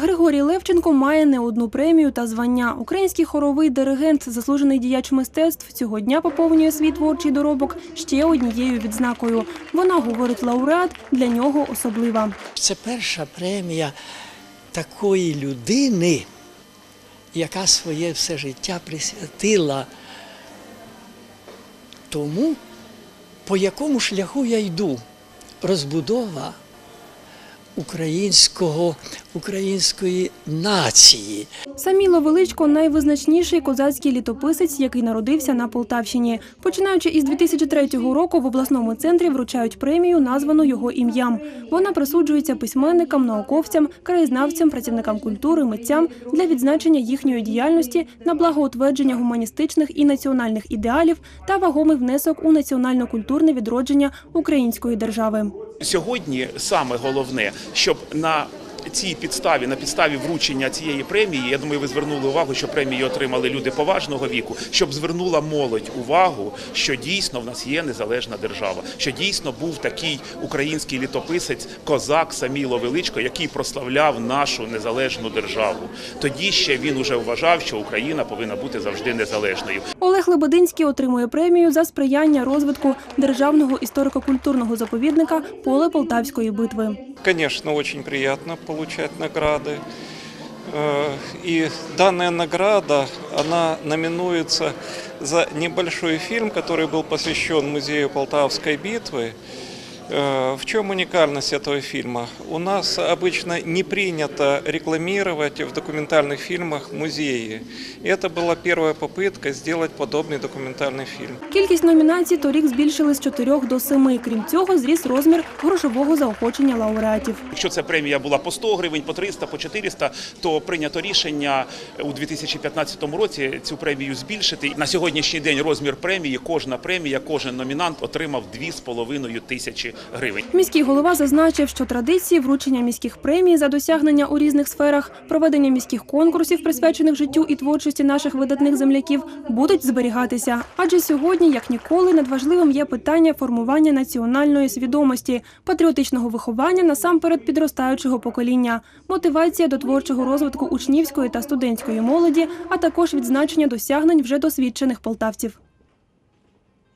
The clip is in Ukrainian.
Григорій Левченко має не одну премію та звання. Український хоровий диригент, заслужений діяч мистецтв, цього дня поповнює свій творчий доробок ще однією відзнакою. Вона, говорить лауреат, для нього особлива. Це перша премія такої людини, яка своє все життя присвятила тому, по якому шляху я йду. Розбудова українського, української нації. Саміло Величко найвизначніший козацький літописець, який народився на Полтавщині. Починаючи із 2003 року в обласному центрі вручають премію, названу його ім'ям. Вона присуджується письменникам, науковцям, краєзнавцям, працівникам культури, митцям для відзначення їхньої діяльності на благоутвердження гуманістичних і національних ідеалів та вагомий внесок у національно-культурне відродження української держави. Сьогодні саме головне, щоб на цій підставі, на підставі вручення цієї премії, я думаю, ви звернули увагу, що премії отримали люди поважного віку, щоб звернула молодь увагу, що дійсно в нас є незалежна держава, що дійсно був такий український літописець, козак Саміло Величко, який прославляв нашу незалежну державу. Тоді ще він уже вважав, що Україна повинна бути завжди незалежною. Олег Лебединський отримує премію за сприяння розвитку державного історико-культурного заповідника Поле Полтавської битви. Конечно, очень приятно получать награды. Э, И данная награда, она номинуется за небольшой фильм, который был посвящен музею Полтавской битвы. Э, В чем уникальность этого фильма? У нас обычно не принято рекламировать в документальных фильмах музеи. И это была первая попытка сделать подобный документальный фильм. Кількість номінацій торік збільшили з 4 до 7. Крім цього, зріс розмір грошового заохочення лауреатів. Якщо ця премія була по 100 гривень, по 300, по 400, то прийнято рішення у 2015 році цю премію збільшити. На сьогоднішній день розмір премії, кожна премія, кожен номінант отримав 2,5 тисячі гривень. Міський голова зазначив, що традиції вручення міських премій за досягнення у різних сферах, проведення міських конкурсів, присвячених життю і творчості наших видатних земляків, будуть зберігатися. Адже сьогодні, як ніколи, надважливим є питання формування національної свідомості, патріотичного виховання насамперед підростаючого покоління, мотивація до творчого розвитку учнівської та студентської молоді, а також відзначення досягнень вже досвідчених полтавців.